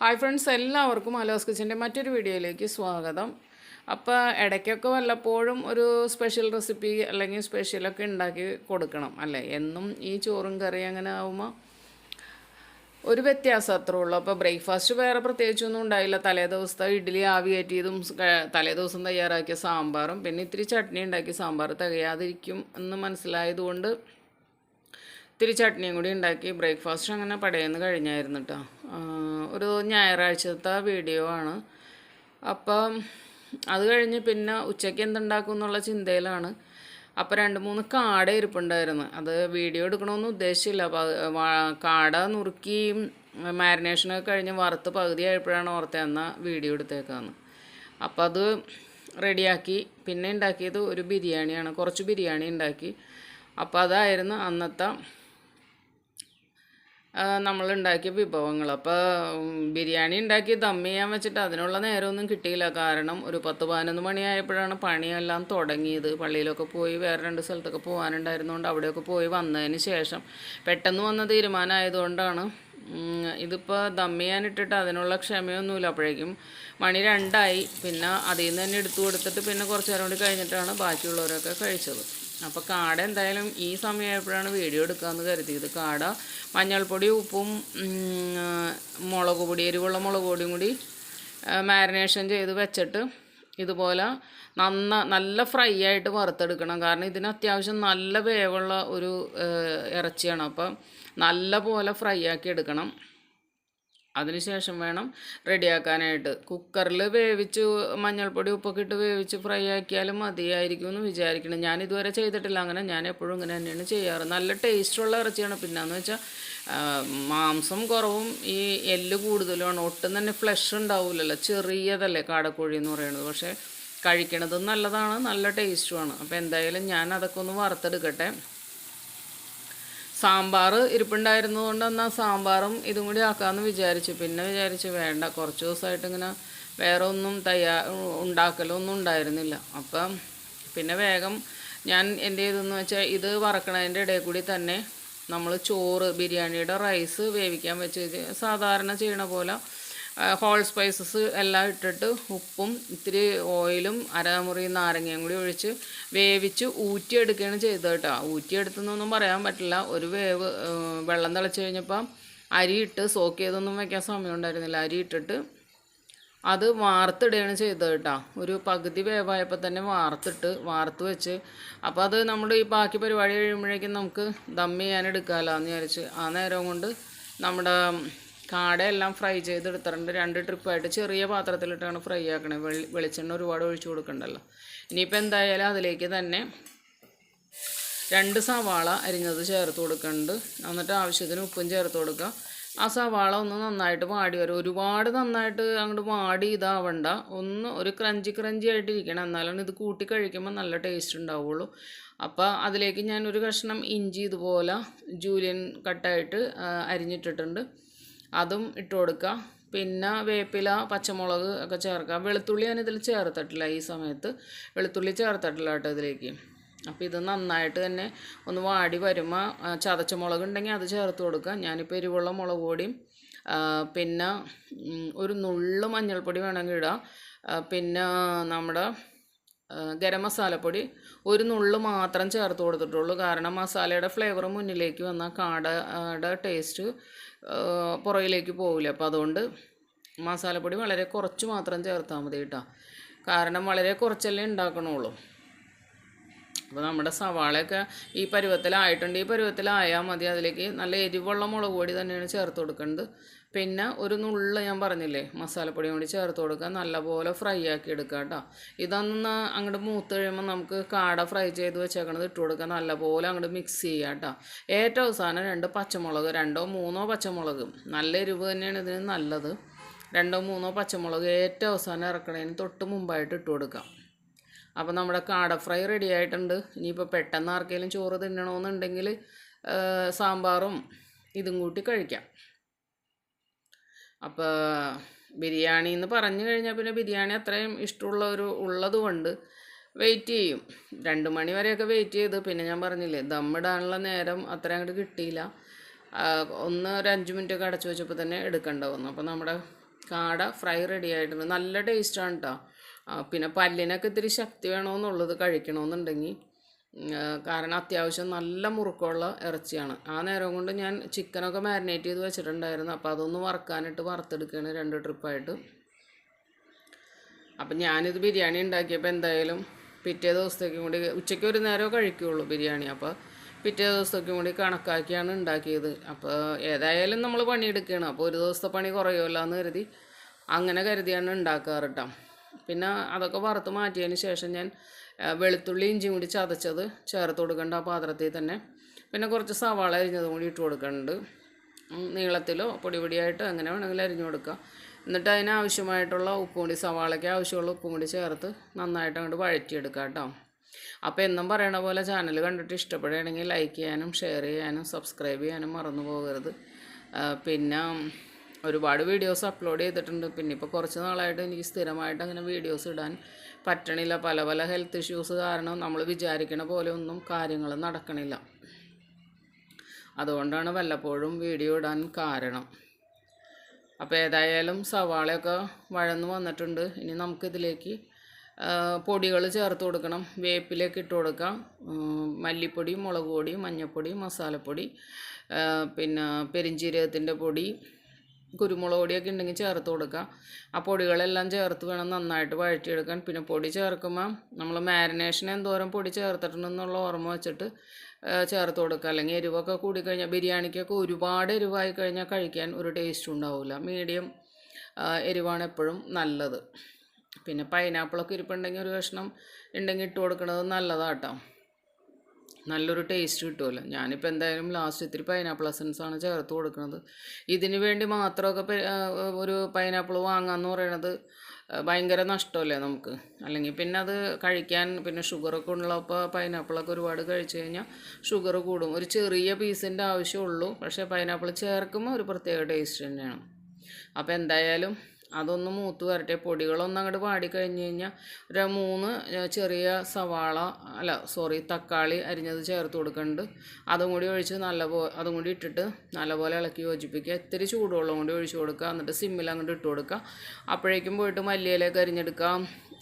Hi friends എല്ലാവർക്കും അലോസ് കിച്ചന്റെ മറ്റൊരു വീഡിയോയിലേക്ക് സ്വാഗതം. അപ്പോൾ ഇടയ്ക്കൊക്കെ വല്ലപ്പോഴും ഒരു സ്പെഷ്യൽ റെസിപ്പി അല്ലെങ്കിൽ സ്പെഷ്യലൊക്കെ ഉണ്ടാക്കി കൊടുക്കണം അല്ലേ? എന്നും ഈ ചോറും കറി അങ്ങനെ ആകുമ്പോൾ ഒരു വ്യത്യാസം അത്രേ ഉള്ളൂ. അപ്പോൾ ബ്രേക്ക്ഫാസ്റ്റ് വേറെ പ്രത്യേകിച്ചൊന്നും ഉണ്ടായില്ല. തലേ ദിവസത്തെ ഇഡ്ഡലി ആവി കയറ്റിയതും തലേ ദിവസം തയ്യാറാക്കിയ സാമ്പാറും പിന്നെ ഇത്തിരി ചട്നി ഉണ്ടാക്കി സാമ്പാർ തികയാതിരിക്കും എന്ന് മനസ്സിലായതുകൊണ്ട് ഇത്തിരി ചട്നിയും കൂടി ഉണ്ടാക്കി ബ്രേക്ക്ഫാസ്റ്റ് അങ്ങനെ പടയെന്ന് കഴിഞ്ഞായിരുന്നു കേട്ടോ ഒരു ഞായറാഴ്ചത്തെ വീഡിയോ ആണ്. അപ്പം അത് കഴിഞ്ഞ് പിന്നെ ഉച്ചയ്ക്ക് എന്തുണ്ടാക്കും എന്നുള്ള ചിന്തയിലാണ്. അപ്പോൾ രണ്ട് മൂന്ന് കാട ഇരിപ്പുണ്ടായിരുന്നു. അത് വീഡിയോ എടുക്കണമെന്ന് ഉദ്ദേശിച്ചില്ല. കാട നുറുക്കി മാരിനേഷനൊക്കെ കഴിഞ്ഞ് വറുത്ത് പകുതി ആയപ്പോഴാണ് ഓർത്തത് എന്നാൽ വീഡിയോ എടുത്തേക്കാന്ന്. അപ്പോൾ അത് റെഡിയാക്കി. പിന്നെ ഉണ്ടാക്കിയത് ഒരു ബിരിയാണിയാണ്. കുറച്ച് ബിരിയാണി ഉണ്ടാക്കി. അപ്പോൾ അതായിരുന്നു അന്നത്തെ നമ്മൾ ഉണ്ടാക്കിയ വിഭവങ്ങൾ. അപ്പോൾ ബിരിയാണി ഉണ്ടാക്കി ദം ചെയ്യാൻ വെച്ചിട്ട് അതിനുള്ള നേരമൊന്നും കിട്ടിയില്ല. കാരണം ഒരു പത്ത് പതിനൊന്ന് മണിയായപ്പോഴാണ് പണിയെല്ലാം തുടങ്ങിയത്. പള്ളിയിലൊക്കെ പോയി വേറെ രണ്ട് സ്ഥലത്തൊക്കെ പോകാനുണ്ടായിരുന്നുകൊണ്ട് അവിടെയൊക്കെ പോയി വന്നതിന് ശേഷം പെട്ടെന്ന് വന്ന തീരുമാനമായതുകൊണ്ടാണ് ഇതിപ്പോൾ ദം ചെയ്യാനിട്ടിട്ട് അതിനുള്ള ക്ഷമയൊന്നുമില്ല. അപ്പോഴേക്കും മണി രണ്ടായി. പിന്നെ അതിൽ നിന്ന് തന്നെ എടുത്തു കൊടുത്തിട്ട് പിന്നെ കുറച്ച് നേരം കൂടി കഴിഞ്ഞിട്ടാണ് ബാക്കിയുള്ളവരൊക്കെ കഴിച്ചത്. അപ്പോൾ കാട എന്തായാലും ഈ സമയമായപ്പോഴാണ് വീഡിയോ എടുക്കാമെന്ന് കരുതിയത്. കാട മഞ്ഞൾപ്പൊടി ഉപ്പും മുളക് പൊടി എരിവുള്ള മുളക് പൊടിയും കൂടി മാരിനേഷൻ ചെയ്ത് വെച്ചിട്ട് ഇതുപോലെ നന്ന നല്ല ഫ്രൈ ആയിട്ട് വറുത്തെടുക്കണം. കാരണം ഇതിന് അത്യാവശ്യം നല്ല വേവുള്ള ഒരു ഇറച്ചിയാണ്. അപ്പം നല്ല പോലെ ഫ്രൈ ആക്കി എടുക്കണം. അതിനുശേഷം വേണം റെഡിയാക്കാനായിട്ട്. കുക്കറിൽ വേവിച്ച് മഞ്ഞൾപ്പൊടി ഉപ്പൊക്കെ ഇട്ട് വേവിച്ച് ഫ്രൈ ആക്കിയാലും മതിയായിരിക്കും എന്ന് വിചാരിക്കണം ഞാൻ ഇതുവരെ ചെയ്തിട്ടില്ല. അങ്ങനെ ഞാൻ എപ്പോഴും ഇങ്ങനെ തന്നെയാണ് ചെയ്യാറ്. നല്ല ടേസ്റ്റുള്ള ഇറച്ചിയാണ്. പിന്നെന്ന് വെച്ചാൽ മാംസം കുറവും ഈ എല്ല് കൂടുതലുമാണ്. ഒട്ടും തന്നെ ഫ്ലഷ് ഉണ്ടാവില്ലല്ലോ ചെറിയതല്ലേ കാടക്കോഴി എന്ന് പറയുന്നത്. പക്ഷേ കഴിക്കണത് നല്ലതാണ് നല്ല ടേസ്റ്റുമാണ് അപ്പോൾ എന്തായാലും ഞാൻ അതൊക്കെ ഒന്ന് വറുത്തെടുക്കട്ടെ. സാമ്പാർ ഇരിപ്പുണ്ടായിരുന്നതുകൊണ്ട് എന്നാൽ സാമ്പാറും ഇതും കൂടി ആക്കാമെന്ന് വിചാരിച്ചു. പിന്നെ വിചാരിച്ചു വേണ്ട കുറച്ച് ദിവസമായിട്ട് ഇങ്ങനെ വേറെ ഒന്നും തയ്യാ ഉണ്ടാക്കലൊന്നും ഉണ്ടായിരുന്നില്ല. അപ്പം പിന്നെ വേഗം ഞാൻ എന്റെ ഇതെന്ന് വെച്ചാൽ ഇത് വറക്കണതിന്റെ ഇടയിൽ കൂടി തന്നെ നമ്മൾ ചോറ് ബിരിയാണിയുടെ റൈസ് വേവിക്കാൻ വെച്ച് സാധാരണ ചെയ്യണ പോലെ ഹോൾ സ്പൈസസ് എല്ലാം ഇട്ടിട്ട് ഉപ്പും ഇത്തിരി ഓയിലും അരമുറി നാരങ്ങയും കൂടി ഒഴിച്ച് വേവിച്ച് ഊറ്റിയെടുക്കുകയാണ് ചെയ്തത് കേട്ടോ. ഊറ്റിയെടുത്തെന്നൊന്നും പറയാൻ പറ്റില്ല. ഒരു വേവ് വെള്ളം തിളച്ച് കഴിഞ്ഞപ്പോൾ അരിയിട്ട് സോക്ക് ചെയ്തൊന്നും വയ്ക്കാൻ സമയം ഉണ്ടായിരുന്നില്ല. അരി ഇട്ടിട്ട് അത് വാർത്തിടുകയാണ് ചെയ്തത് കേട്ടോ. ഒരു പകുതി വേവായപ്പോൾ തന്നെ വാർത്തിട്ട് വാർത്ത് വെച്ച്. അപ്പോൾ അത് നമ്മൾ ഈ ബാക്കി പരിപാടി കഴിയുമ്പോഴേക്കും നമുക്ക് ദം ചെയ്യാൻ എടുക്കാമല്ലോ എന്ന് വിചാരിച്ച്. ആ നേരം കൊണ്ട് നമ്മുടെ കാടയെല്ലാം ഫ്രൈ ചെയ്തെടുത്തിട്ടുണ്ട്. രണ്ട് ട്രിപ്പായിട്ട് ചെറിയ പാത്രത്തിലിട്ടാണ് ഫ്രൈ ആക്കണേ വെളി വെളിച്ചെണ്ണ ഒരുപാട് ഒഴിച്ചു കൊടുക്കണ്ടല്ലോ. ഇനിയിപ്പോൾ എന്തായാലും അതിലേക്ക് തന്നെ രണ്ട് സവാള അരിഞ്ഞത് ചേർത്ത് കൊടുക്കുന്നുണ്ട് എന്നിട്ട് ആവശ്യത്തിന് ഉപ്പും ചേർത്ത് കൊടുക്കുക ആ സവാള ഒന്ന് നന്നായിട്ട് വാടി വരും. ഒരുപാട് നന്നായിട്ട് അങ്ങോട്ട് വാടി ഇതാവണ്ട. ഒന്ന് ഒരു ക്രഞ്ചി ക്രഞ്ചി ആയിട്ട് ഇരിക്കണം എന്നാലാണ് ഇത് കൂട്ടി കഴിക്കുമ്പോൾ നല്ല ടേസ്റ്റ് ഉണ്ടാവുള്ളൂ. അപ്പോൾ അതിലേക്ക് ഞാൻ ഒരു കഷ്ണം ഇഞ്ചി ഇതുപോലെ ജൂലിയൻ കട്ടായിട്ട് അരിഞ്ഞിട്ടിട്ടുണ്ട്. അതും ഇട്ട് കൊടുക്കുക. പിന്നെ വേപ്പില പച്ചമുളക് ഒക്കെ ചേർക്കാം വെളുത്തുള്ളി ഞാൻ ഇതിൽ ചേർത്തിട്ടില്ല ഈ സമയത്ത്. വെളുത്തുള്ളി ചേർത്തിട്ടില്ല കേട്ടോ ഇതിലേക്ക്. അപ്പോൾ ഇത് നന്നായിട്ട് തന്നെ ഒന്ന് വാടി വരുമ്പോൾ ചതച്ച മുളക് ഉണ്ടെങ്കിൽ അത് ചേർത്ത് കൊടുക്കുക. ഞാനിപ്പോൾ എരിവുള്ള മുളക് പൊടിയും പിന്നെ ഒരു നുള്ള് മഞ്ഞൾപ്പൊടി വേണമെങ്കിൽ ഇടാം. പിന്നെ നമ്മുടെ ഗരം മസാലപ്പൊടി ഒരു നുള്ള് മാത്രം ചേർത്ത് കൊടുത്തിട്ടുള്ളൂ. കാരണം മസാലയുടെ ഫ്ലേവർ മുന്നിലേക്ക് വന്നാൽ കാടയുടെ ടേസ്റ്റ് പുറകിലേക്ക് പോകില്ല അപ്പോൾ അതുകൊണ്ട് മസാലപ്പൊടി വളരെ കുറച്ച് മാത്രം ചേർത്താൽ മതി കേട്ടോ. കാരണം വളരെ കുറച്ചല്ലേ ഉണ്ടാക്കണുള്ളൂ. അപ്പോൾ നമ്മുടെ സവാളയൊക്കെ ഈ പരുവത്തിലായിട്ടുണ്ട്. ഈ പരുവത്തിലായാൽ മതി. അതിലേക്ക് നല്ല എരിവുള്ള മുളക് പൊടി തന്നെയാണ് ചേർത്ത് കൊടുക്കേണ്ടത് പിന്നെ ഒരു നുള്ള ഞാൻ പറഞ്ഞില്ലേ മസാലപ്പൊടിയും കൂടി ചേർത്ത് കൊടുക്കുക നല്ലപോലെ ഫ്രൈ ആക്കി എടുക്കുക കേട്ടോ ഇതൊന്ന് അങ്ങോട്ട് മൂത്ത് കഴിയുമ്പോൾ നമുക്ക് കാട ഫ്രൈ ചെയ്ത് വെച്ചേക്കണത് ഇട്ട് കൊടുക്കുക നല്ലപോലെ അങ്ങോട്ട് മിക്സ് ചെയ്യുക കേട്ടോ ഏറ്റവും അവസാനം രണ്ട് പച്ചമുളക് രണ്ടോ മൂന്നോ പച്ചമുളക്. നല്ല എരിവ് തന്നെയാണ് ഇതിന് നല്ലത്. രണ്ടോ മൂന്നോ പച്ചമുളക് ഏറ്റവും അവസാനം ഇറക്കണതിന് തൊട്ട് മുമ്പായിട്ട് ഇട്ട് കൊടുക്കാം അപ്പോൾ നമ്മുടെ കാട ഫ്രൈ റെഡി ആയിട്ടുണ്ട്. ഇനിയിപ്പോൾ പെട്ടെന്ന് ആർക്കെങ്കിലും ചോറ് തിന്നണമെന്നുണ്ടെങ്കിൽ സാമ്പാറും ഇതും കൂട്ടി കഴിക്കാം. അപ്പോൾ ബിരിയാണി എന്ന് പറഞ്ഞു കഴിഞ്ഞാൽ പിന്നെ ബിരിയാണി അത്രയും ഇഷ്ടമുള്ള ഒരു ഉള്ളതുകൊണ്ട് വെയിറ്റ് ചെയ്യും. രണ്ട് മണി വരെയൊക്കെ വെയിറ്റ് ചെയ്ത്. പിന്നെ ഞാൻ പറഞ്ഞില്ലേ ദമ്മിടാനുള്ള നേരം അത്ര അങ്ങോട്ട് കിട്ടിയില്ല. ഒന്ന് ഒരു അഞ്ച് മിനിറ്റ് ഒക്കെ അടച്ചു വെച്ചപ്പോൾ തന്നെ എടുക്കേണ്ട വന്നു. അപ്പോൾ നമ്മുടെ കാട ഫ്രൈ റെഡി ആയിട്ടുണ്ട്. നല്ല ടേസ്റ്റാണ് കേട്ടോ പിന്നെ പല്ലിനൊക്കെ ഇത്തിരി ശക്തി വേണമെന്നുള്ളത് കഴിക്കണമെന്നുണ്ടെങ്കിൽ കാരണം അത്യാവശ്യം നല്ല മുറുക്കമുള്ള ഇറച്ചിയാണ്. ആ നേരം കൊണ്ട് ഞാൻ ചിക്കനൊക്കെ മാരിനേറ്റ് ചെയ്ത് വെച്ചിട്ടുണ്ടായിരുന്നു. അപ്പോൾ അതൊന്ന് വറുക്കാനിട്ട് വറുത്തെടുക്കുകയാണ് രണ്ട് ട്രിപ്പായിട്ട് അപ്പം ഞാനിത് ബിരിയാണി ഉണ്ടാക്കിയപ്പോൾ എന്തായാലും പിറ്റേ ദിവസത്തേക്കും കൂടി ഉച്ചയ്ക്ക് ഒരു നേരമേ കഴിക്കുകയുള്ളൂ ബിരിയാണി. അപ്പോൾ പിറ്റേ ദിവസത്തേക്കും കൂടി കണക്കാക്കിയാണ് ഉണ്ടാക്കിയത്. അപ്പോൾ ഏതായാലും നമ്മൾ പണിയെടുക്കുകയാണ്. അപ്പോൾ ഒരു ദിവസത്തെ പണി കുറയുമല്ലോ എന്ന് കരുതി അങ്ങനെ കരുതിയാണ് ഉണ്ടാക്കാറ് കേട്ടോ പിന്നെ അതൊക്കെ വറുത്ത് മാറ്റിയതിന് ശേഷം ഞാൻ വെളുത്തുള്ളി ഇഞ്ചിയും കൂടി ചതച്ചത് ചേർത്ത് കൊടുക്കേണ്ട ആ പാത്രത്തിൽ തന്നെ. പിന്നെ കുറച്ച് സവാള അരിഞ്ഞതും കൂടി ഇട്ട് കൊടുക്കുന്നുണ്ട് നീളത്തിലോ പൊടി പൊടിയായിട്ടോ എങ്ങനെ വേണമെങ്കിലും അരിഞ്ഞു കൊടുക്കുക എന്നിട്ട് അതിന് ആവശ്യമായിട്ടുള്ള ഉപ്പും കൂടി സവാളയ്ക്ക് ആവശ്യമുള്ള ഉപ്പും കൂടി ചേർത്ത് നന്നായിട്ട് അങ്ങോട്ട് വഴറ്റിയെടുക്കുക കേട്ടോ. അപ്പോൾ എന്നും പറയണ പോലെ ചാനൽ കണ്ടിട്ട് ഇഷ്ടപ്പെടുകയാണെങ്കിൽ ലൈക്ക് ചെയ്യാനും ഷെയർ ചെയ്യാനും സബ്സ്ക്രൈബ് ചെയ്യാനും മറന്നു പോകരുത്. പിന്നെ ഒരുപാട് വീഡിയോസ് അപ്ലോഡ് ചെയ്തിട്ടുണ്ട്. പിന്നെ ഇപ്പോൾ കുറച്ച് നാളായിട്ട് എനിക്ക് സ്ഥിരമായിട്ട് അങ്ങനെ വീഡിയോസ് ഇടാൻ പറ്റണില്ല. പല പല ഹെൽത്ത് ഇഷ്യൂസ് കാരണം നമ്മൾ വിചാരിക്കണ പോലെ ഒന്നും കാര്യങ്ങൾ നടക്കണില്ല. അതുകൊണ്ടാണ് വല്ലപ്പോഴും വീഡിയോ ഇടാൻ കാരണം. അപ്പോൾ ഏതായാലും സവാളയൊക്കെ വഴന്ന് വന്നിട്ടുണ്ട്. ഇനി നമുക്കിതിലേക്ക് പൊടികൾ ചേർത്ത് കൊടുക്കണം. വേപ്പിലേക്ക് ഇട്ട് കൊടുക്കാം. മല്ലിപ്പൊടി മുളക് പൊടി മഞ്ഞൾപ്പൊടി മസാലപ്പൊടി പിന്നെ പെരിഞ്ചീരകത്തിന്റെ പൊടി കുരുമുളക് പൊടിയൊക്കെ ഉണ്ടെങ്കിൽ ചേർത്ത് കൊടുക്കുക. ആ പൊടികളെല്ലാം ചേർത്ത് വേണം നന്നായിട്ട് വഴറ്റിയെടുക്കാൻ. പിന്നെ പൊടി ചേർക്കുമ്പോൾ നമ്മൾ മാരിനേഷൻ എന്തോരം പൊടി ചേർത്തിട്ടുണ്ടെന്നുള്ള ഓർമ്മ വെച്ചിട്ട് ചേർത്ത് കൊടുക്കുക. അല്ലെങ്കിൽ എരിവൊക്കെ കൂടിക്കഴിഞ്ഞാൽ ബിരിയാണിക്കൊക്കെ ഒരുപാട് എരിവായി കഴിഞ്ഞാൽ കഴിക്കാൻ ഒരു ടേസ്റ്റ് ഉണ്ടാവില്ല. മീഡിയം എരിവാണ് എപ്പോഴും നല്ലത്. പിന്നെ പൈനാപ്പിളൊക്കെ ഇരിപ്പുണ്ടെങ്കിൽ ഒരു കഷ്ണം ഉണ്ടെങ്കിൽ ഇട്ട് കൊടുക്കുന്നത് നല്ലതാട്ടോ. നല്ലൊരു ടേസ്റ്റ് കിട്ടുമല്ലോ ഞാനിപ്പോൾ എന്തായാലും ലാസ്റ്റ് ഇത്തിരി പൈനാപ്പിൾ ആണ് ചേർത്ത് കൊടുക്കുന്നത്. ഇതിന് വേണ്ടി മാത്രമൊക്കെ ഒരു പൈനാപ്പിൾ വാങ്ങാന്ന് പറയണത് ഭയങ്കര നഷ്ടമല്ലേ നമുക്ക്? അല്ലെങ്കിൽ പിന്നെ അത് കഴിക്കാൻ പിന്നെ ഷുഗറൊക്കെ ഉള്ളപ്പോൾ പൈനാപ്പിളൊക്കെ ഒരുപാട് കഴിച്ചു കഴിഞ്ഞാൽ ഷുഗർ കൂടും. ഒരു ചെറിയ പീസിന്റെ ആവശ്യമുള്ളൂ. പക്ഷേ പൈനാപ്പിൾ ചേർക്കുമ്പോൾ ഒരു പ്രത്യേക ടേസ്റ്റ് തന്നെയാണ്. അപ്പോൾ എന്തായാലും അതൊന്ന് മൂത്ത് വരട്ടെ. പൊടികളൊന്നും അങ്ങോട്ട് പാടി കഴിഞ്ഞ് കഴിഞ്ഞാൽ ഒരു മൂന്ന് ചെറിയ സവാള അല്ല സോറി തക്കാളി അരിഞ്ഞത് ചേർത്ത് കൊടുക്കുന്നുണ്ട് അതും കൂടി ഒഴിച്ച് നല്ല പോ അതും കൂടി ഇട്ടിട്ട് നല്ലപോലെ ഇളക്കി യോജിപ്പിക്കുക. ഇത്തിരി ചൂടുവെള്ളം കൂടി ഒഴിച്ച് കൊടുക്കുക. എന്നിട്ട് സിമ്മിൽ അങ്ങോട്ട് ഇട്ട് കൊടുക്കുക. അപ്പോഴേക്കും പോയിട്ട് മല്ലിയിലേക്ക് അരിഞ്ഞെടുക്കാം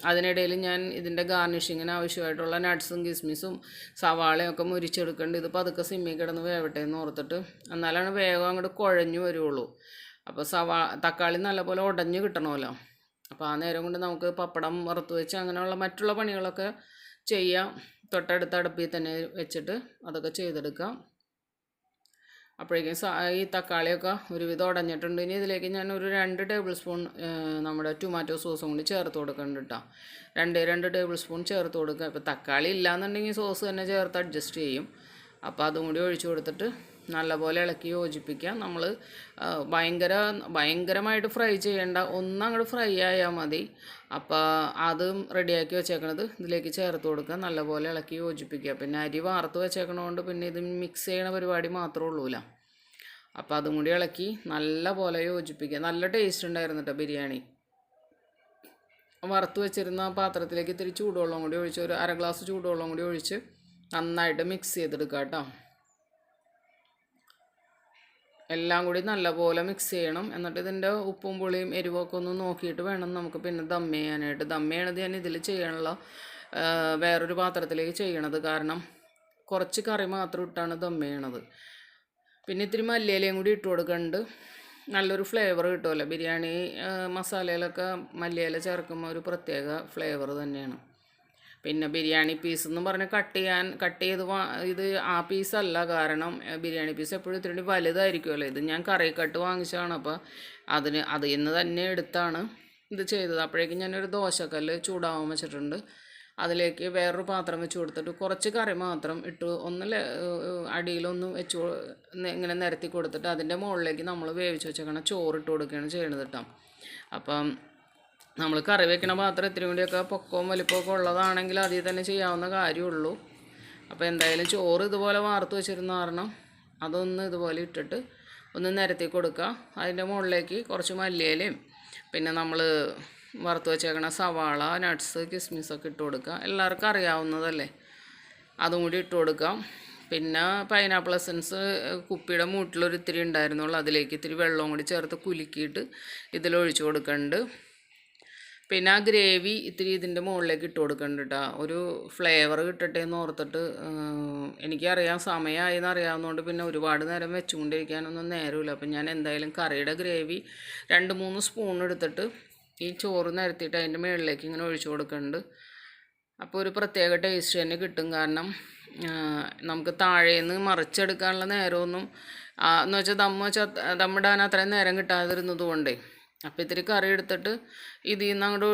അതിനിടയിൽ ഞാൻ ഇതിന്റെ ഗാർണിഷിങ്ങിന് ആവശ്യമായിട്ടുള്ള നട്ട്സും കിസ്മിസും സവാളയും ഒക്കെ മുരിച്ചെടുക്കേണ്ടത് ഇത് പതുക്കെ സിമ്മിൽ കിടന്ന് വേവട്ടെ എന്ന് ഓർത്തിട്ട്. എന്നാലാണ് വേഗം അങ്ങോട്ട് കുഴഞ്ഞു വരുള്ളൂ. അപ്പോൾ സവാ തക്കാളി നല്ലപോലെ ഉടഞ്ഞു കിട്ടണമല്ലോ. അപ്പോൾ ആ നേരം കൊണ്ട് നമുക്ക് പപ്പടം വറുത്ത് വെച്ച് അങ്ങനെയുള്ള മറ്റുള്ള പണികളൊക്കെ ചെയ്യാം. തൊട്ടടുത്ത അടുപ്പിൽ തന്നെ വെച്ചിട്ട് അതൊക്കെ ചെയ്തെടുക്കാം. അപ്പോഴേക്കും ഈ തക്കാളിയൊക്കെ ഒരുവിധം ഉടഞ്ഞിട്ടുണ്ട്. ഇനി ഇതിലേക്ക് ഞാൻ ഒരു രണ്ട് ടേബിൾ സ്പൂൺ നമ്മുടെ ടൊമാറ്റോ സോസും കൂടി ചേർത്ത് കൊടുക്കുന്നുണ്ട് കേട്ടോ രണ്ട് രണ്ട് ടേബിൾ സ്പൂൺ ചേർത്ത് കൊടുക്കുക. ഇപ്പോൾ തക്കാളി ഇല്ലാന്നുണ്ടെങ്കിൽ സോസ് തന്നെ ചേർത്ത് അഡ്ജസ്റ്റ് ചെയ്യും. അപ്പോൾ അതും കൂടി ഒഴിച്ചു കൊടുത്തിട്ട് നല്ലപോലെ ഇളക്കി യോജിപ്പിക്കുക. നമ്മൾ ഭയങ്കര ഭയങ്കരമായിട്ട് ഫ്രൈ ചെയ്യേണ്ട. ഒന്നങ്ങോട്ട് ഫ്രൈ ആയാൽ മതി. അപ്പോൾ അതും റെഡിയാക്കി വെച്ചേക്കണത് ഇതിലേക്ക് ചേർത്ത് കൊടുക്കുക. നല്ലപോലെ ഇളക്കി യോജിപ്പിക്കുക. പിന്നെ അരി വാർത്ത് വെച്ചേക്കണതുകൊണ്ട് പിന്നെ ഇത് മിക്സ് ചെയ്യണ പരിപാടി മാത്രമേ ഉള്ളൂല. അപ്പോൾ അതും കൂടി ഇളക്കി നല്ലപോലെ യോജിപ്പിക്കുക. നല്ല ടേസ്റ്റ് ഉണ്ടായിരുന്നു കേട്ടോ ബിരിയാണി. വറുത്ത് വെച്ചിരുന്ന പാത്രത്തിലേക്ക് ഇത്തിരി ചൂടുവെള്ളം കൂടി ഒഴിച്ച് ഒരു അര ഗ്ലാസ് ചൂടുവെള്ളം കൂടി ഒഴിച്ച് നന്നായിട്ട് മിക്സ് ചെയ്തെടുക്കുക കേട്ടോ എല്ലാം കൂടി നല്ലപോലെ മിക്സ് ചെയ്യണം. എന്നിട്ട് ഇതിന്റെ ഉപ്പും പുളിയും എരിവൊക്കെ ഒന്ന് നോക്കിയിട്ട് വേണം നമുക്ക് പിന്നെ ദം ചെയ്യാനായിട്ട്. ദം ചെയ്യണത് ഞാൻ ഇതിൽ ചെയ്യാനുള്ള വേറൊരു പാത്രത്തിലേക്ക് ചെയ്യണത്. കാരണം കുറച്ച് കറി മാത്രം ഇട്ടാണ് ദം ചെയ്യണത്. പിന്നെ ഇത്തിരി മല്ലിയിലയും കൂടി ഇട്ട് കൊടുക്കുന്നുണ്ട് നല്ലൊരു ഫ്ലേവർ കിട്ടുമല്ലോ ബിരിയാണി മസാലയിലൊക്കെ മല്ലിയില ചേർക്കുമ്പോൾ ഒരു പ്രത്യേക ഫ്ലേവർ തന്നെയാണ്. പിന്നെ ബിരിയാണി പീസ് എന്ന് പറഞ്ഞ് കട്ട് ചെയ്യാൻ കട്ട് ചെയ്ത് ഇത് ആ പീസല്ല കാരണം ബിരിയാണി പീസ് എപ്പോഴും ഇത്തിരി വലുതായിരിക്കുമല്ലോ ഇത് ഞാൻ കറി കട്ട് വാങ്ങിച്ചതാണ്. അപ്പോൾ അതിന് അതിൽ നിന്ന് തന്നെ എടുത്താണ് ഇത് ചെയ്തത്. അപ്പോഴേക്കും ഞാനൊരു ദോശക്കല്ല് ചൂടാവാൻ വെച്ചിട്ടുണ്ട്. അതിലേക്ക് വേറൊരു പാത്രം വെച്ച് കൊടുത്തിട്ട് കുറച്ച് കറി മാത്രം ഇട്ട് ഒന്ന് അടിയിലൊന്നും വെച്ച് ഇങ്ങനെ നിരത്തി കൊടുത്തിട്ട് അതിന്റെ മുകളിലേക്ക് നമ്മൾ വേവിച്ച് വെച്ചേക്കണ ചോറിട്ട് കൊടുക്കുകയാണ് ചെയ്യണത് കേട്ടോ. അപ്പം നമ്മൾ കറി വെക്കണ പാത്രം ഇത്തിരി കൂടിയൊക്കെ പൊക്കവും വലിപ്പമൊക്കെ ഉള്ളതാണെങ്കിൽ അതിൽ തന്നെ ചെയ്യാവുന്ന കാര്യമുള്ളൂ. അപ്പോൾ എന്തായാലും ചോറ് ഇതുപോലെ വാർത്ത് വെച്ചിരുന്ന കാരണം അതൊന്ന് ഇതുപോലെ ഇട്ടിട്ട് ഒന്ന് നിരത്തി കൊടുക്കുക. അതിന്റെ മുകളിലേക്ക് കുറച്ച് മല്ലിയിലയും പിന്നെ നമ്മൾ വറുത്ത് വെച്ചേക്കണ സവാള നട്ട്സ് കിസ്മിസൊക്കെ ഇട്ട് കൊടുക്കുക. എല്ലാവർക്കും അറിയാവുന്നതല്ലേ? അതും കൂടി ഇട്ട് കൊടുക്കാം പിന്നെ പൈനാപ്പിൾ എസൻസ് കുപ്പിയുടെ മൂട്ടിലൊരു ഇത്തിരി ഉണ്ടായിരുന്നുള്ളൂ. അതിലേക്ക് ഇത്തിരി വെള്ളവും കൂടി ചേർത്ത് കുലുക്കിയിട്ട് ഇതിലൊഴിച്ചു കൊടുക്കുന്നുണ്ട് പിന്നെ ആ ഗ്രേവി ഇത്തിരി ഇതിന്റെ മുകളിലേക്ക് ഇട്ട് കൊടുക്കണ്ട കേട്ടോ ഒരു ഫ്ലേവർ കിട്ടട്ടെ എന്ന് ഓർത്തിട്ട് എനിക്കറിയാം സമയമായി എന്ന് അറിയാവുന്നതുകൊണ്ട് പിന്നെ ഒരുപാട് നേരം വെച്ചുകൊണ്ടിരിക്കാനൊന്നും നേരമില്ല. അപ്പം ഞാൻ എന്തായാലും കറിയുടെ ഗ്രേവി രണ്ട് മൂന്ന് സ്പൂൺ എടുത്തിട്ട് ഈ ചോറ് നിരത്തിയിട്ട് അതിന്റെ മുകളിലേക്ക് ഇങ്ങനെ ഒഴിച്ചു കൊടുക്കുന്നുണ്ട് അപ്പോൾ ഒരു പ്രത്യേക ടേസ്റ്റ് തന്നെ കിട്ടും. കാരണം നമുക്ക് താഴേന്ന് മറിച്ചെടുക്കാനുള്ള നേരമൊന്നും എന്ന് വെച്ചാൽ ദമ്മ വെച്ചാൽ ദമ്മിടാൻ അത്രയും നേരം കിട്ടാതിരുന്നത് കൊണ്ടേ അപ്പോൾ ഇത്തിരി കറി എടുത്തിട്ട് ഇതിൽ നിന്ന് അങ്ങോട്ട്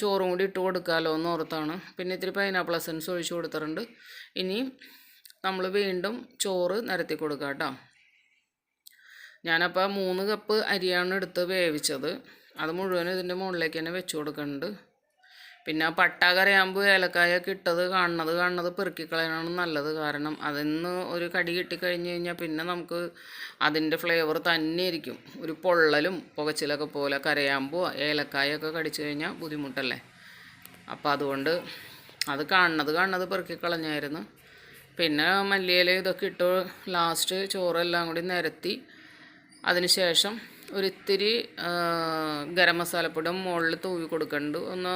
ചോറും കൂടി ഇട്ട് കൊടുക്കാമല്ലോ എന്ന് ഓർത്താണ്. പിന്നെ ഇത്തിരി പൈനാപ്പിൾ എസൻസ് ഒഴിച്ചു കൊടുത്തിട്ടുണ്ട്. ഇനി നമ്മൾ വീണ്ടും ചോറ് നിരത്തി കൊടുക്കാം കേട്ടോ. ഞാനപ്പോൾ മൂന്ന് കപ്പ് അരിയാണ് എടുത്ത് വേവിച്ചത്. അത് മുഴുവനും ഇതിന്റെ മുകളിലേക്ക് തന്നെ വെച്ച് കൊടുക്കുന്നുണ്ട്. പിന്നെ ആ പട്ട കരയാകുമ്പോൾ ഏലക്കായൊക്കെ ഇട്ടത് കാണുന്നത് കാണുന്നത് പെറുക്കിക്കളയാണ് നല്ലത്. കാരണം അതിന്ന് ഒരു കടി കിട്ടിക്കഴിഞ്ഞ് കഴിഞ്ഞാൽ പിന്നെ നമുക്ക് അതിന്റെ ഫ്ലേവർ തന്നെ ഇരിക്കും ഒരു പൊള്ളലും പുകച്ചിലൊക്കെ പോലെ കരയാകുമ്പോൾ ഏലക്കായൊക്കെ കടിച്ചു കഴിഞ്ഞാൽ ബുദ്ധിമുട്ടല്ലേ? അപ്പോൾ അതുകൊണ്ട് അത് കാണുന്നത് കാണുന്നത് പെറുക്കിക്കളഞ്ഞായിരുന്നു. പിന്നെ മല്ലിയില ഇതൊക്കെ ഇട്ട് ലാസ്റ്റ് ചോറെല്ലാം കൂടി നിരത്തി. അതിനുശേഷം ഒരിത്തിരി ഗരം മസാലപ്പൊടി മുകളിൽ തൂവി കൊടുക്കുന്നുണ്ട് ഒന്ന്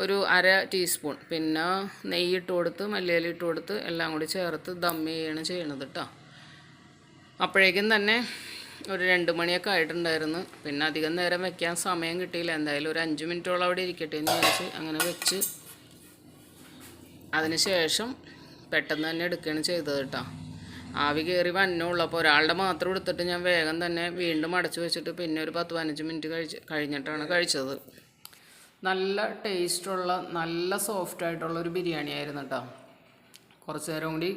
ഒരു അര ടീസ്പൂൺ. പിന്നെ നെയ്യ് ഇട്ട് കൊടുത്ത് മല്ലിയില ഇട്ട് കൊടുത്ത് എല്ലാം കൂടി ചേർത്ത് ദം ചെയ്യാണ് ചെയ്യണത് കേട്ടോ അപ്പോഴേക്കും തന്നെ ഒരു രണ്ട് മണിയൊക്കെ ആയിട്ടുണ്ടായിരുന്നു. പിന്നെ അധികം നേരം വെക്കാൻ സമയം കിട്ടിയില്ല. എന്തായാലും ഒരു അഞ്ച് മിനിറ്റോളം അവിടെ ഇരിക്കട്ടെ എന്ന് വിചാരിച്ച് അങ്ങനെ വെച്ച് അതിന് ശേഷം പെട്ടെന്ന് തന്നെ എടുക്കുകയാണ് ചെയ്തത് കേട്ടോ ആവി കയറി വന്നുള്ളൂ അപ്പോൾ ഒരാളുടെ മാത്രം എടുത്തിട്ട് ഞാൻ വേഗം തന്നെ വീണ്ടും അടച്ചു വെച്ചിട്ട് പിന്നെ ഒരു പത്ത് പതിനഞ്ച് മിനിറ്റ് കഴിച്ച് കഴിഞ്ഞിട്ടാണ് കഴിച്ചത്. നല്ല ടേസ്റ്റുള്ള നല്ല സോഫ്റ്റ് ആയിട്ടുള്ള ഒരു ബിരിയാണി ആയിരുന്നു കേട്ടോ കുറച്ച് നേരം കൂടി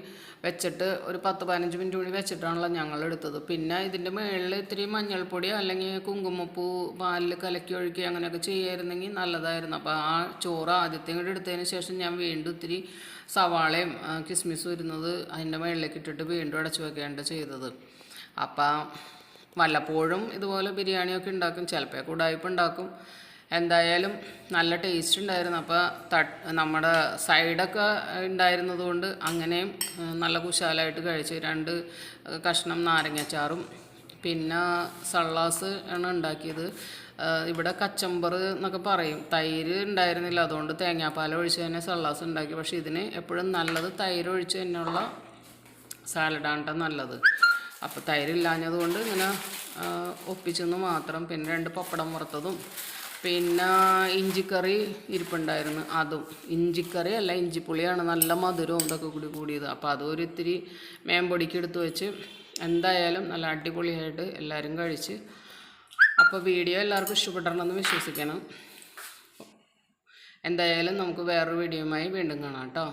വെച്ചിട്ട് ഒരു പത്ത് പതിനഞ്ച് മിനിറ്റ് കൂടി വെച്ചിട്ടാണല്ലോ ഞങ്ങൾ എടുത്തത് പിന്നെ ഇതിന്റെ മുകളിൽ ഇത്തിരി മഞ്ഞൾപ്പൊടിയോ അല്ലെങ്കിൽ കുങ്കുമപ്പൂ പാലിൽ കലക്കി ഒഴുക്കി അങ്ങനെയൊക്കെ ചെയ്യായിരുന്നെങ്കിൽ നല്ലതായിരുന്നു. അപ്പോൾ ആ ചോറ് ആദ്യത്തെ കൂടി എടുത്തതിന് ശേഷം ഞാൻ വീണ്ടും ഇത്തിരി സവാളയും കിസ്മിസും ഇരുന്നത് അതിന്റെ മുകളിലേക്ക് ഇട്ടിട്ട് വീണ്ടും അടച്ചു വെക്കുകയാണ് ചെയ്തത്. അപ്പം വല്ലപ്പോഴും ഇതുപോലെ ബിരിയാണിയൊക്കെ ഉണ്ടാക്കും. ചിലപ്പോൾ കൂടായ്പ ഉണ്ടാക്കും. എന്തായാലും നല്ല ടേസ്റ്റ് ഉണ്ടായിരുന്നു. അപ്പോൾ തട്ട് നമ്മുടെ സൈഡൊക്കെ ഉണ്ടായിരുന്നത് കൊണ്ട് അങ്ങനെയും നല്ല കുശാലായിട്ട് കഴിച്ചു. രണ്ട് കഷ്ണം നാരങ്ങാച്ചാറും പിന്നെ സള്ളാസ് ആണ് ഉണ്ടാക്കിയത്. ഇവിടെ കച്ചമ്പർ എന്നൊക്കെ പറയും. തൈര് ഉണ്ടായിരുന്നില്ല. അതുകൊണ്ട് തേങ്ങാപ്പാൽ ഒഴിച്ച് തന്നെ സള്ളാസ് ഉണ്ടാക്കി. പക്ഷേ ഇതിന് എപ്പോഴും നല്ലത് തൈര് ഒഴിച്ച് തന്നെയുള്ള സാലഡാണ് നല്ലത്. അപ്പോൾ തൈരില്ലാഞ്ഞത് കൊണ്ട് ഇങ്ങനെ ഒപ്പിച്ചെന്ന് മാത്രം. പിന്നെ രണ്ട് പപ്പടം വറുത്തതും പിന്നെ ഇഞ്ചിക്കറി ഇരിപ്പുണ്ടായിരുന്നു. അതും. ഇഞ്ചിക്കറി അല്ല ഇഞ്ചിപ്പുളിയാണ് നല്ല മധുരവും ഇതൊക്കെ കൂടി കൂടിയത്. അപ്പോൾ അതൊരു ഇത്തിരി മേമ്പൊടിക്ക് എടുത്ത് വെച്ച് എന്തായാലും നല്ല അടിപൊളിയായിട്ട് എല്ലാവരും കഴിച്ച് അപ്പോൾ വീഡിയോ എല്ലാവർക്കും ഇഷ്ടപ്പെടണമെന്ന് വിശ്വസിക്കണം. എന്തായാലും നമുക്ക് വേറൊരു വീഡിയോയുമായി വീണ്ടും കാണാം കേട്ടോ.